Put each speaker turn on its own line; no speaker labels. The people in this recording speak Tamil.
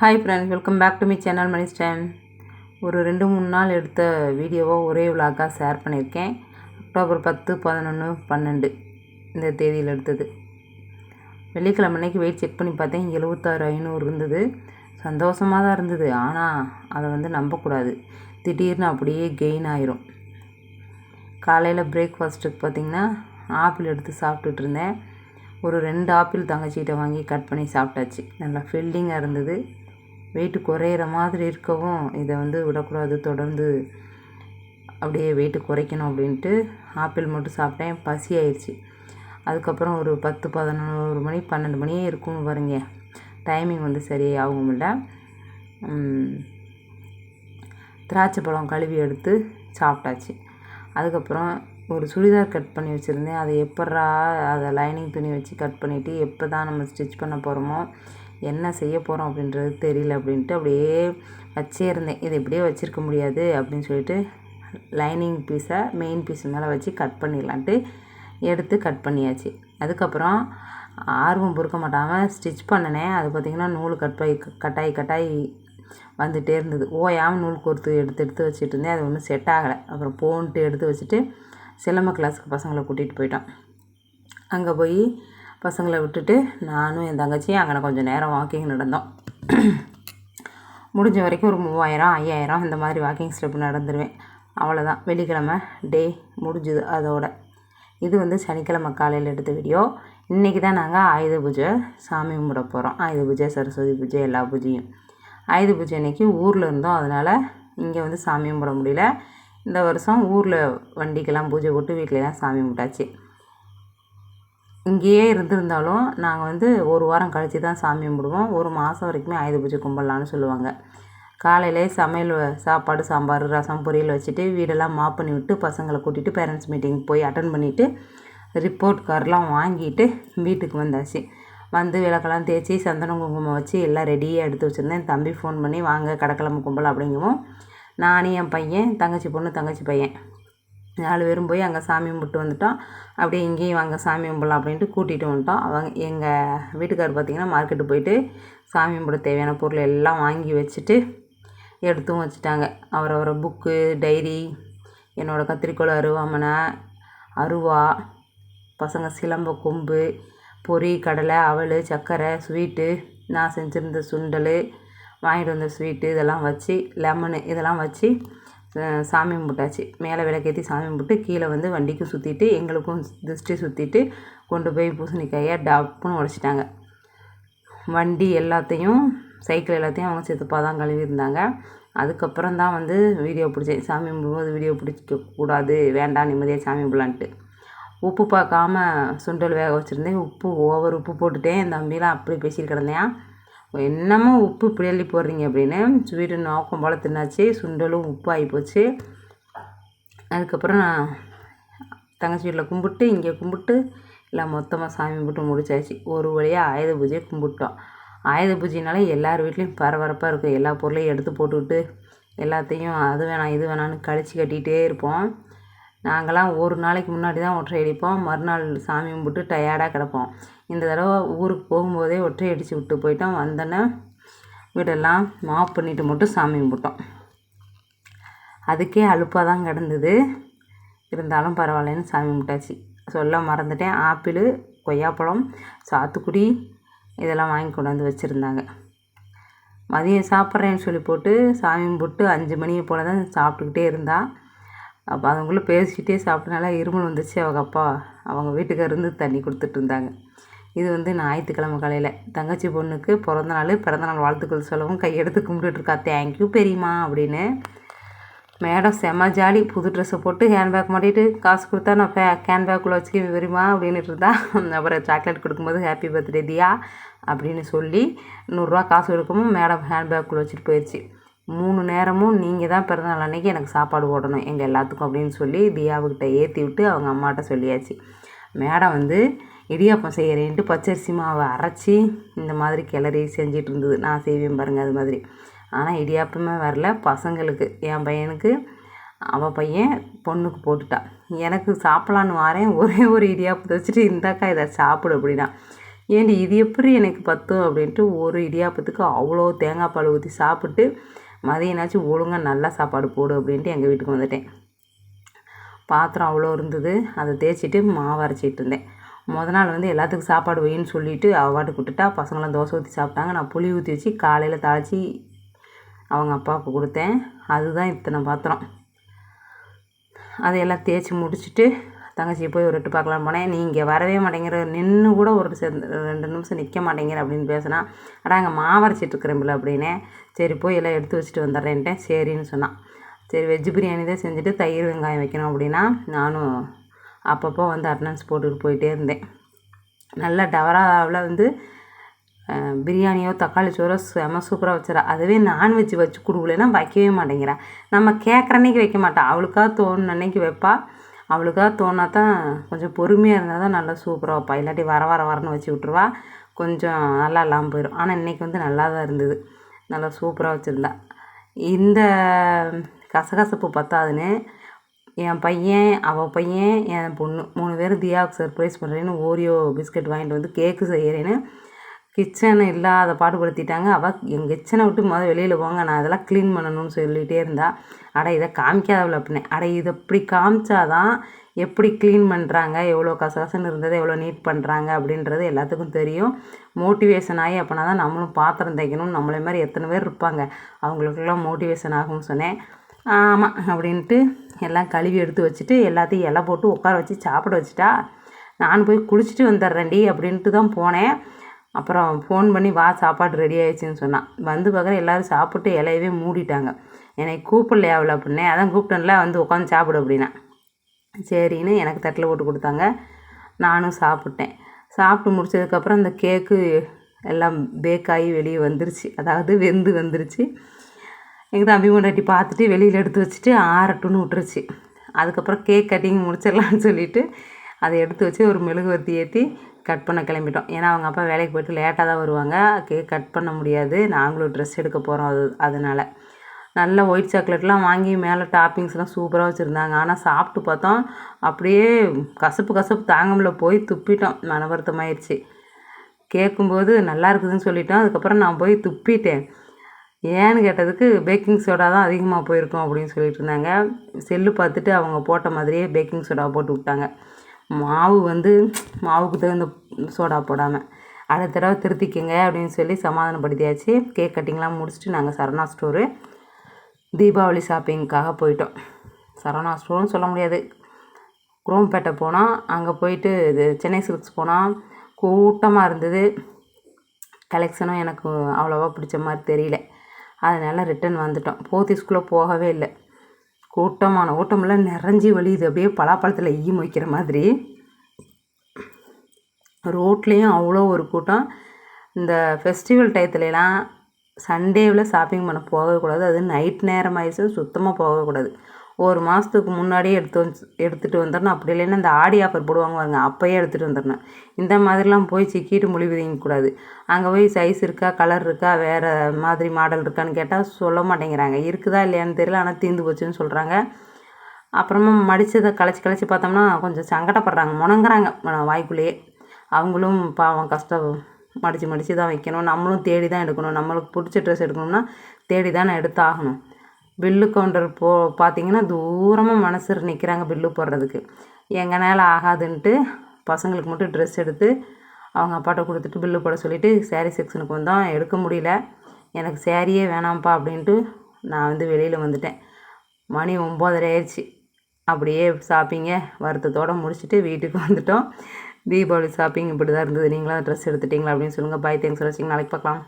Hi friends welcome back to me channel Mani ஒரு ரெண்டு மூணு நாள் எடுத்த வீடியோவை ஒரே விழாக்காக ஷேர் பண்ணியிருக்கேன். அக்டோபர் பத்து பதினொன்று பன்னெண்டு இந்த தேதியில் எடுத்தது. வெள்ளிக்கிழமை அன்னைக்கு வெயிட் செக் பண்ணி பார்த்தேன். எழுபத்தாறு ஐநூறு இருந்தது. சந்தோஷமாக தான் இருந்தது. ஆனால் அதை வந்து நம்பக்கூடாது. திடீர்னு அப்படியே கெயின் ஆயிரும். காலையில் பிரேக்ஃபாஸ்ட்டுக்கு பார்த்திங்கன்னா ஆப்பிள் எடுத்து சாப்பிட்டுட்டு இருந்தேன். ஒரு ரெண்டு ஆப்பிள் தங்கச்சிக்கிட்ட வாங்கி கட் பண்ணி சாப்பிட்டாச்சு. நல்லா ஃபில்லிங்காக இருந்தது. வெயிட்டு குறையிற மாதிரி இருக்கவும் இதை வந்து விடக்கூடாது. தொடர்ந்து அப்படியே வெயிட்டு குறைக்கணும் அப்படின்ட்டு ஆப்பிள் மட்டும் சாப்பிட்டேன். பசி ஆயிடுச்சு. அதுக்கப்புறம் ஒரு பத்து பதினோரு மணி பன்னெண்டு மணியே இருக்கும் பாருங்க. டைமிங் வந்து சரியாகவும் இல்லை. திராட்சை பழம் கழுவி எடுத்து சாப்பிட்டாச்சு. அதுக்கப்புறம் ஒரு சுடிதார் கட் பண்ணி வச்சுருந்தேன். அதை எப்பட்றா அதை லைனிங் துணி வச்சு கட் பண்ணிவிட்டு எப்போ தான் நம்ம ஸ்டிச் பண்ண போகிறோமோ என்ன செய்ய போகிறோம் அப்படின்றது தெரியல அப்படின்ட்டு அப்படியே வச்சே இருந்தேன். இதை இப்படியே வச்சுருக்க முடியாது அப்படின்னு சொல்லிட்டு லைனிங் பீஸை மெயின் பீஸ் மேலே வச்சு கட் பண்ணிடலான்ட்டு எடுத்து கட் பண்ணியாச்சு. அதுக்கப்புறம் ஆர்வம் பொறுக்க மாட்டாமல் ஸ்டிச் பண்ணினேன். அது பார்த்திங்கன்னா நூல் கட் பண்ணி கட்டாய் கட்டாய் வந்துகிட்டே இருந்தது. ஓயாமல் நூல் கோர்த்து எடுத்து எடுத்து வச்சுட்டு இருந்தேன். அது ஒன்றும் செட் ஆகலை. அப்புறம் போன்ட்டு எடுத்து வச்சுட்டு சிலம்ப கிளாஸுக்கு பசங்களை கூட்டிகிட்டு போயிட்டோம். அங்கே போய் பசங்களை விட்டுட்டு நானும் என் தங்கச்சியும் அங்கே கொஞ்சம் நேரம் வாக்கிங் நடந்தோம். முடிஞ்ச வரைக்கும் ஒரு மூவாயிரம் ஐயாயிரம் இந்த மாதிரி வாக்கிங் ஸ்டெப் நடந்துருவேன். அவ்வளோதான் வெள்ளிக்கிழமை டே முடிஞ்சுது அதோட. இது வந்து சனிக்கிழமை காலையில் எடுத்த வீடியோ இன்றைக்கி தான் நாங்கள் ஆயுத பூஜை சாமி கும்பிட போகிறோம் ஆயுத பூஜை சரஸ்வதி பூஜை எல்லா பூஜையும். ஆயுத பூஜை அன்றைக்கி ஊரில் இருந்தோம். அதனால் இங்கே வந்து சாமி கும்பிட முடியல. இந்த வருஷம் ஊரில் வண்டிக்கெல்லாம் பூஜை போட்டு வீட்டிலலாம் சாமி கும்பிட்டாச்சு. இங்கேயே இருந்திருந்தாலும் நாங்கள் வந்து ஒரு வாரம் கழித்து தான் சாமி கும்பிடுவோம். ஒரு மாதம் வரைக்குமே ஆயுத பூஜை கும்பிட்லான்னு சொல்லுவாங்க. காலையிலே சமையல் சாப்பாடு சாம்பார் ரசம் பொரியல் வச்சுட்டு வீடெல்லாம் மாப் பண்ணி விட்டு பசங்களை கூட்டிகிட்டு பேரண்ட்ஸ் மீட்டிங் போய் அட்டன் பண்ணிவிட்டு ரிப்போர்ட் கார்டெலாம் வாங்கிட்டு வீட்டுக்கு வந்தாச்சு. வந்து விளக்கெல்லாம் தேய்ச்சி சந்தனம் குங்குமம் வச்சு எல்லாம் ரெடியாக எடுத்து வச்சுருந்தேன். தம்பி ஃபோன் பண்ணி வாங்க கடக்கிழமை கும்பல்? அப்படிங்கவும் நானும் என் பையன் தங்கச்சி பொண்ணு தங்கச்சி பையன். நாலு பேரும் போய் அங்கே சாமி கும்பிட்டு வந்துட்டோம். அப்படியே இங்கேயும் வாங்க சாமி கும்பிடலாம் அப்படின்ட்டு கூட்டிகிட்டு வந்துட்டோம். அவங்க எங்கள் வீட்டுக்கார் பார்த்திங்கன்னா மார்க்கெட்டு போயிட்டு சாமி கும்பிட தேவையான பொருள் எல்லாம் வாங்கி வச்சுட்டு எடுத்தும் வச்சுட்டாங்க. அவரவரை புக்கு டைரி என்னோடய கத்திரிக்கோள் அருவாமனை அருவா பசங்க சிலம்ப கொம்பு பொரி கடலை அவல் சர்க்கரை ஸ்வீட்டு நான் செஞ்சுருந்த சுண்டல் வாங்கிட்டு வந்த ஸ்வீட்டு இதெல்லாம் வச்சு லெமனு இதெல்லாம் வச்சு சாமி கும்பிட்டாச்சு. மேலே விளக்கேற்றி சாமி கும்பிட்டு கீழே வந்து வண்டிக்கும் சுற்றிட்டு எங்களுக்கும் திருஷ்டி சுற்றிட்டு கொண்டு போய் பூசணிக்காயை டப்புன்னு உடச்சிட்டாங்க. வண்டி எல்லாத்தையும் சைக்கிள் எல்லாத்தையும் அவங்க சித்தப்பா தான் கழுவிருந்தாங்க அதுக்கப்புறம் தான் வந்து வீடியோ பிடிச்சேன். சாமி கும்பிடும்போது வீடியோ பிடிச்சிக்க கூடாது வேண்டாம் நிம்மதியாக சாமி கும்பிடலான்ட்டு. உப்பு பார்க்காம சுண்டல் வேக வச்சுருந்தேன். உப்பு ஓவர் உப்பு போட்டுட்டேன். தம்பிலாம் அப்படி பேசிட்டு கிடந்தேன். என்னமோ உப்பு இப்படி அள்ளி போடுறீங்க அப்படின்னு ஸ்வீட்டு நோக்கம் போல் தின்னாச்சு சுண்டலும் உப்பு ஆகி போச்சு அதுக்கப்புறம் நான் தங்கச்சி வீட்டில் கும்பிட்டு இங்கே கும்பிட்டு எல்லாம் மொத்தமாக சாமி கும்பிட்டு முடிச்சாச்சு. ஒரு வழியாக ஆயுத பூஜையை கும்பிட்டோம். ஆயுத பூஜைனாலே எல்லார் வீட்லேயும் பரபரப்பாக இருக்கும். எல்லா பொருளையும் எடுத்து போட்டுக்கிட்டு எல்லாத்தையும் அது வேணாம் இது வேணான்னு கழிச்சு கட்டிகிட்டே இருப்போம். நாங்களாம் ஒரு நாளைக்கு முன்னாடி தான் ஒற்றை அடிப்போம். மறுநாள் சாமி கும்பிட்டு டயர்டாக கிடப்போம். இந்த தடவை ஊருக்கு போகும்போதே ஒற்றை அடித்து விட்டு போயிட்டோம். வந்தோன்னே வீடெல்லாம் மாப் பண்ணிவிட்டு மட்டும் சாமி கும்பிட்டோம். அதுக்கே அலுப்பாக தான் கிடந்தது. இருந்தாலும் பரவாயில்லன்னு சாமி கும்பிட்டாச்சு. சொல்ல மறந்துட்டேன். ஆப்பிள் கொய்யாப்பழம் சாத்துக்குடி இதெல்லாம் வாங்கி கொண்டாந்து வச்சுருந்தாங்க. மதியம் சாப்பிட்றேன்னு சொல்லி போட்டு சாமி கும்பிட்டு அஞ்சு மணியை போல் தான் சாப்பிட்டுக்கிட்டே இருந்தாள் அப்போ அவங்களும் பேசிக்கிட்டே சாப்பிட்டனால இருமல் வந்துச்சு. அவங்க அப்பா அவங்க வீட்டுக்கு இருந்து தண்ணி கொடுத்துட்டு இருந்தாங்க. இது வந்து ஞாயிற்றுக்கிழமை காலையில். தங்கச்சி பொண்ணுக்கு பிறந்த நாள் பிறந்தநாள் வாழ்த்துக்கள் சொல்லவும் கையெடுத்து கும்பிட்டுட்ருக்கா தேங்க்யூ பெரியம்மா அப்படின்னு. மேடம் செம்ம ஜாலி. புது ட்ரெஸ்ஸை போட்டு ஹேண்ட்பேக் மாட்டிட்டு காசு கொடுத்தா நான் ஃபே ஹேண்ட்பேக்குள்ளே வச்சுக்க பெரியம்மா அப்படின்ட்டு இருந்தா. அப்புறம் சாக்லேட் கொடுக்கும்போது ஹாப்பி பர்த்டே தியா அப்படின்னு சொல்லி நூறுரூவா காசு கொடுக்கவும் மேடம் ஹேண்ட்பேக்குள்ளே வச்சுட்டு போயிடுச்சு மூணு நேரமும் நீங்கள் தான் பிறந்தநாள் அன்றைக்கி எனக்கு சாப்பாடு போடணும் எங்கள் எல்லாத்துக்கும் அப்படின்னு சொல்லி தியாவுக்கிட்ட ஏற்றி விட்டு அவங்க அம்மாட்ட சொல்லியாச்சு. மேடம் வந்து இடியாப்பம் செய்கிறேன்ட்டு பச்சரிசி மாவை அரைச்சி இந்த மாதிரி கிளறி செஞ்சிட்டு இருந்தது நான் செய்வேன் பாருங்கள் அது மாதிரி. ஆனால் இடியாப்பமே வரல. பசங்களுக்கு என் பையனுக்கு அவள் பையன் பொண்ணுக்கு போட்டுட்டான் எனக்கு சாப்பிட்லான்னு வரேன். ஒரே ஒரு இடியாப்பத்தை வச்சுட்டு இந்தாக்கா இதை சாப்பிடு அப்படின்னா. ஏண்டி இது எப்படி எனக்கு பத்தும்? அப்படின்ட்டு ஒரு இடியாப்பத்துக்கு அவ்வளோ தேங்காய் பால் ஊற்றி சாப்பிட்டு மதியனாச்சும் ஒழுங்காக நல்லா சாப்பாடு போடு அப்படின்ட்டு எங்கள் வீட்டுக்கு வந்துட்டேன். பாத்திரம் அவ்வளோ இருந்தது. அதை தேய்ச்சிட்டு மாவு அரைச்சிட்டு இருந்தேன். மொதல் நாள் வந்து எல்லாத்துக்கும் சாப்பாடு வைன்னு சொல்லிவிட்டு அவாட்டுக்கு விட்டுட்டா பசங்களாம் தோசை ஊற்றி சாப்பிட்டாங்க. நான் புளி ஊற்றி வச்சு காலையில் தாளித்து அவங்க அப்பாவுக்கு கொடுத்தேன். அதுதான் இத்தனை பாத்திரம். அதையெல்லாம் தேய்ச்சி முடிச்சுட்டு தங்கச்சியை போய் ஒரு எட்டு பார்க்கலாம் போனேன். நீங்கள் வரவே மாட்டேங்கிற நின்று கூட ஒரு ரெண்டு நிமிஷம் நிற்க மாட்டேங்கிற அப்படின்னு பேசினா அடா அங்கே மாவரைச்சிட்ருக்குறேன்ல அப்படின்னே. சரி போய் எல்லாம் எடுத்து வச்சுட்டு வந்துடுறேன்ட்டேன். சரின்னு சொன்னான். சரி வெஜ்ஜு பிரியாணி தான் செஞ்சுட்டு தயிர் வெங்காயம் வைக்கணும் அப்படின்னா நானும் அப்பப்போ வந்து அட்டனன்ஸ் போட்டுட்டு போயிட்டே இருந்தேன். நல்லா டவராவில் வந்து பிரியாணியோ தக்காளி சோறோ செம சூப்பராக வச்சுறா அதுவே நான்வெஜ் வச்சு கொடுக்கலன்னா வைக்கவே மாட்டேங்கிறா. நம்ம கேட்குற அன்னைக்கு வைக்க மாட்டாள் அவளுக்காக தோணுன அன்னைக்கு வைப்பா. அவளுக்காக தோணா தான் கொஞ்சம் பொறுமையாக இருந்தால் தான் நல்லா சூப்பராக வைப்பா. இல்லாட்டி வர வர வரன்னு வச்சு விட்ருவா கொஞ்சம் நல்லா இல்லாமல் போயிடும் ஆனால் இன்றைக்கி வந்து நல்லா தான் இருந்தது. நல்லா சூப்பராக வச்சுருந்தா. இந்த கசகசப்பு பத்தாதுன்னு என் பையன் அவள் பையன் என் பொண்ணு மூணு பேரும் தியாவுக்கு சர்ப்ரைஸ் பண்ணுறேன்னு ஓரியோ பிஸ்கட் வாங்கிட்டு வந்து கேக்கு செய்கிறேன்னு கிச்சனை இல்லாத பாடுபடுத்திட்டாங்க. அவள் எங்கள் கிச்சனை விட்டு முதல் வெளியில் போங்க நான் அதெல்லாம் க்ளீன் பண்ணணும்னு சொல்லிகிட்டே இருந்தா. அட இதை காமிக்காதவள அப்படின்னேன் அட இதை இப்படி காமிச்சாதான் எப்படி க்ளீன் பண்ணுறாங்க எவ்வளோ கசகசன்னு இருந்தது எவ்வளோ நீட் பண்ணுறாங்க அப்படின்றது எல்லாத்துக்கும் தெரியும். மோட்டிவேஷன் ஆகி அப்படின்னா தான் நம்மளும் பாத்திரம் தைக்கணும் நம்மளே மாதிரி எத்தனை பேர் இருப்பாங்க. அவங்களுக்கெல்லாம் மோட்டிவேஷன் ஆகும்னு சொன்னேன். ஆமாம் அப்படின்ட்டு எல்லாம் கழுவி எடுத்து வச்சுட்டு எல்லாத்தையும் இலை போட்டு உட்கார வச்சு சாப்பிட வச்சுட்டா நான் போய் குளிச்சுட்டு வந்துடுறேன்டி அப்படின்ட்டு தான் போனேன். அப்புறம் ஃபோன் பண்ணி வா சாப்பாடு ரெடி ஆயிடுச்சுன்னு சொன்னான். வந்து பார்க்குற எல்லோரும் சாப்பிட்டு இலையவே மூடிட்டாங்க. என்னை கூப்பிடலையா அவளை அப்படின்னே. அதான் கூப்பிட்டேன்ல வந்து உட்காந்து சாப்பிடு அப்படின்னா. சரின்னு எனக்கு தட்டில் போட்டு கொடுத்தாங்க. நானும் சாப்பிட்டேன். சாப்பிட்டு முடிச்சதுக்கப்புறம் அந்த கேக்கு எல்லாம் பேக்காகி வெளியே வந்துருச்சு. அதாவது வெந்து வந்துருச்சு. எங்கள் தம்பி முன்னாடி பார்த்துட்டு வெளியில் எடுத்து வச்சுட்டு ஆறட்டுன்னு விட்டுருச்சு. அதுக்கப்புறம் கேக் கட்டிங் முடிச்சிடலான்னு சொல்லிவிட்டு அதை எடுத்து வச்சு ஒரு மெழுகுவர்த்தி ஏற்றி கட் பண்ண கிளம்பிட்டோம். ஏன்னா அவங்க அப்பா வேலைக்கு போய்ட்டு லேட்டாக தான் வருவாங்க. கேக் கட் பண்ண முடியாது. நாங்களும் ட்ரெஸ் எடுக்க போகிறோம் அது அதனால். நல்ல ஒயிட் சாக்லேட்லாம் வாங்கி மேலே டாப்பிங்ஸ்லாம் சூப்பராக வச்சுருந்தாங்க. ஆனால் சாப்பிட்டு பார்த்தோம். அப்படியே கசப்பு கசப்பு தாங்கமில்ல போய் துப்பிட்டோம். மனவருத்தமாயிடுச்சு கேட்கும்போது நல்லா இருக்குதுன்னு சொல்லிட்டோம். அதுக்கப்புறம் நான் போய் துப்பிட்டேன். ஏன்னு கேட்டதுக்கு பேக்கிங் சோடா தான் அதிகமாக போயிருக்கோம் அப்படின்னு சொல்லிட்டு இருந்தாங்க. செல்லு பார்த்துட்டு அவங்க போட்ட மாதிரியே பேக்கிங் சோடா போட்டு விட்டாங்க. மாவு வந்து மாவுக்கு தகுந்த சோடா போடாமல் அடுத்த தடவை திருத்திக்கங்க அப்படின்னு சொல்லி சமாதானப்படுத்தியாச்சு. கேக் கட்டிங்லாம் முடிச்சுட்டு நாங்கள் சரணா ஸ்டோரு தீபாவளி ஷாப்பிங்க்காக போயிட்டோம். சரவணா ஸ்டோர்னு சொல்ல முடியாது. குரோம்பேட்டை போனால் அங்கே போயிட்டு இது சென்னை சில்க்ஸ் போனால் கூட்டமாக இருந்தது. கலெக்ஷனும் எனக்கு அவ்வளோவா பிடிச்ச மாதிரி தெரியல. அதனால் ரிட்டன் வந்துட்டோம். போத்தீஸ்குள்ளே போகவே இல்லை. கூட்டமான ஓட்டமெல்லாம் நிறைஞ்சி வழியுது. அப்படியே பலாப்பழத்தில் ஈ மொய்க்கிற மாதிரி. ரோட்லேயும் அவ்வளோ ஒரு கூட்டம். இந்த ஃபெஸ்டிவல் டயத்துலலாம் சண்டேவில் ஷாப்பிங் பண்ண போகக்கூடாது. அது நைட் நேரம் ஆயிடுச்சு. சுத்தமாக போகக்கூடாது. ஒரு மாதத்துக்கு முன்னாடியே எடுத்து வந்து எடுத்துகிட்டு வந்துடணும். அப்படி இல்லைன்னா இந்த ஆடி ஆஃபர் போடுவாங்க பாருங்க அப்போயே எடுத்துகிட்டு வந்துடணும். இந்த மாதிரிலாம் போய் சிக்கிட்டு மொழி விதிங்கக்கூடாது அங்கே போய் சைஸ் இருக்கா கலர் இருக்கா வேறு மாதிரி மாடல் இருக்கான்னு கேட்டால் சொல்ல மாட்டேங்கிறாங்க. இருக்குதா இல்லையான்னு தெரியல ஆனால் தீர்ந்து போச்சுன்னு சொல்கிறாங்க அப்புறமா மடித்ததை கலைச்சி கலைச்சி பார்த்தோம்னா கொஞ்சம் சங்கடப்படுறாங்க முணங்குறாங்க. வாய்க்குள்ளேயே. அவங்களும் பாவம் கஷ்டம். மடித்து மடித்து தான் வைக்கணும். நம்மளும் தேடி தான் எடுக்கணும். நம்மளுக்கு பிடிச்ச ட்ரெஸ் எடுக்கணும்னா தேடி தான் எடுத்தாகணும். பில்லு கவுண்டர் போ பார்த்தீங்கன்னா தூரமாக மனசர் நிற்கிறாங்க பில்லு போடுறதுக்கு. எங்கனால ஆகாதுன்ட்டு பசங்களுக்கு மட்டும் ட்ரெஸ் எடுத்து அவங்க அப்பாட்ட கொடுத்துட்டு பில்லு போட சொல்லிவிட்டு சேரீ செக்ஷனுக்கு வந்தோம். எடுக்க முடியல. எனக்கு சேரீயே வேணாம்ப்பா அப்படின்ட்டு நான் வந்து வெளியில் வந்துட்டேன். மணி ஒம்போதரை ஆயிடுச்சு. அப்படியே ஷாப்பிங்கை வருத்தத்தோடு முடிச்சுட்டு வீட்டுக்கு வந்துட்டோம். தீபாவளி ஷாப்பிங் இப்படி தான் இருந்தது. நீங்களாம் ட்ரெஸ் எடுத்துட்டிங்களா அப்படின்னு சொல்லுங்கள் பாய் தேங்க்ஸ் ஃபார் வாட்சிங் நாளைக்கு பார்க்கலாம்.